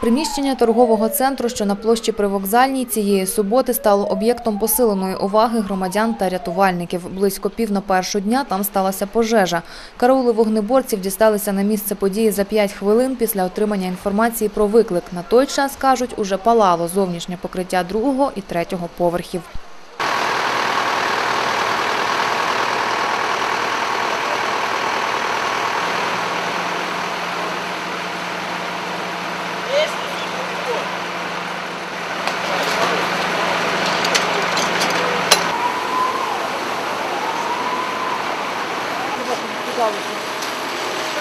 Приміщення торгового центру, що на площі Привокзальній, цієї суботи стало об'єктом посиленої уваги громадян та рятувальників. Близько пів на першу дня там сталася пожежа. Караули вогнеборців дісталися на місце події за 5 хвилин після отримання інформації про виклик. На той час, кажуть, уже палало зовнішнє покриття другого і третього поверхів.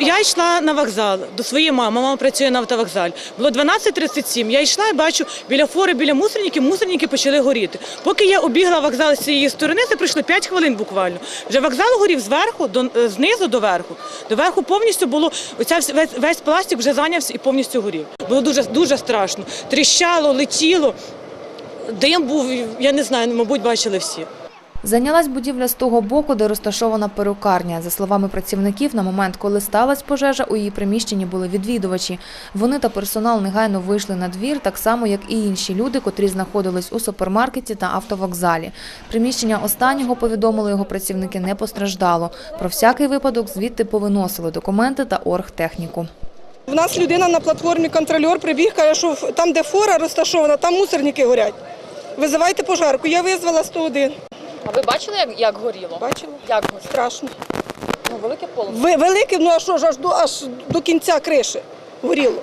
Я йшла на вокзал до своєї мами. Мама працює на автовокзалі. Було 12.37. Я йшла і бачу біля фори, біля мусорників, мусорники почали горіти. Поки я обігла вокзал з цієї сторони, це пройшло 5 хвилин буквально. Вже вокзал горів зверху, до е, знизу до верху. До верху повністю було оця весь, весь пластик вже зайнявся і повністю горів. Було дуже дуже страшно. Тріщало, летіло. Дим був, я не знаю, мабуть, бачили всі. Зайнялась будівля з того боку, де розташована перукарня. За словами працівників, на момент, коли сталася пожежа, у її приміщенні були відвідувачі. Вони та персонал негайно вийшли на двір, так само, як і інші люди, котрі знаходились у супермаркеті та автовокзалі. Приміщення останнього, повідомили його працівники, не постраждало. Про всякий випадок звідти повиносили документи та оргтехніку. У нас людина на платформі контрольор прибіг, каже, що там, де фора розташована, там мусорники горять. Визивайте пожарку. Я визвала 101. А ви бачили, як, як горіло? Бачила? Як горіло? Страшно. Ну, велике поле. Ви, велике, ну а що ж аж до, аж до кінця криші горіло.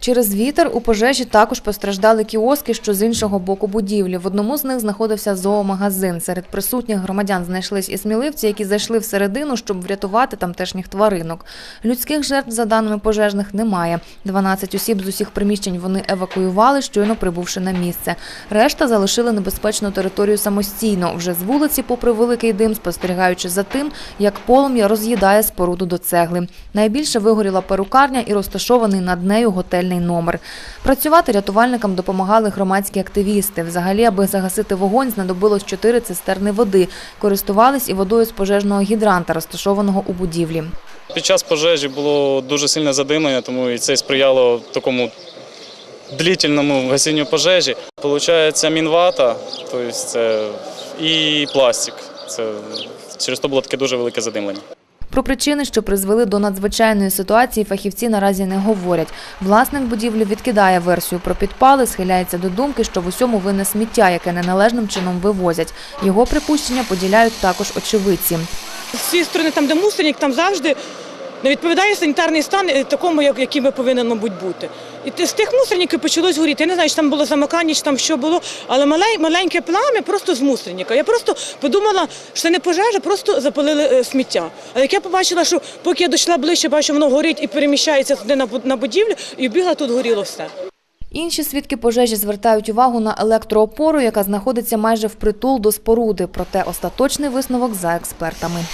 Через вітер у пожежі також постраждали кіоски, що з іншого боку будівлі. В одному з них знаходився зоомагазин. Серед присутніх громадян знайшлись і сміливці, які зайшли всередину, щоб врятувати тамтешніх тваринок. Людських жертв, за даними пожежних, немає. 12 осіб з усіх приміщень вони евакуювали, щойно прибувши на місце. Решта залишили небезпечну територію самостійно, вже з вулиці, попри великий дим, спостерігаючи за тим, як полум'я роз'їдає споруду до цегли. Найбільше вигоріла перукарня і розташований над нею готельний номер. Працювати рятувальникам допомагали громадські активісти. Взагалі, аби загасити вогонь, знадобилось чотири цистерни води. Користувались і водою з пожежного гідранта, розташованого у будівлі. Під час пожежі було дуже сильне задимлення, тому і це сприяло такому длительному гасінню пожежі. Получається мінвата, тобто це і пластик. Це через то було таке дуже велике задимлення. Про причини, що призвели до надзвичайної ситуації, фахівці наразі не говорять. Власник будівлі відкидає версію про підпали, схиляється до думки, що в усьому винне сміття, яке неналежним чином вивозять. Його припущення поділяють також очевидці. З цієї сторони, там, де мусорник, там завжди не відповідає санітарний стан е, такому, як, яким повинен, мабуть, бути. І з тих мусорників почалось горіти. Я не знаю, чи там було замикання, чи там що було, але мале- маленьке плам'я просто з мусорника. Я просто подумала, що це не пожежа, просто запалили е, сміття. Але як я побачила, що поки я дійшла ближче, бачу, воно горить і переміщається туди на будівлю, і бігла, тут горіло все. Інші свідки пожежі звертають увагу на електроопору, яка знаходиться майже впритул до споруди. Проте остаточний висновок за експертами.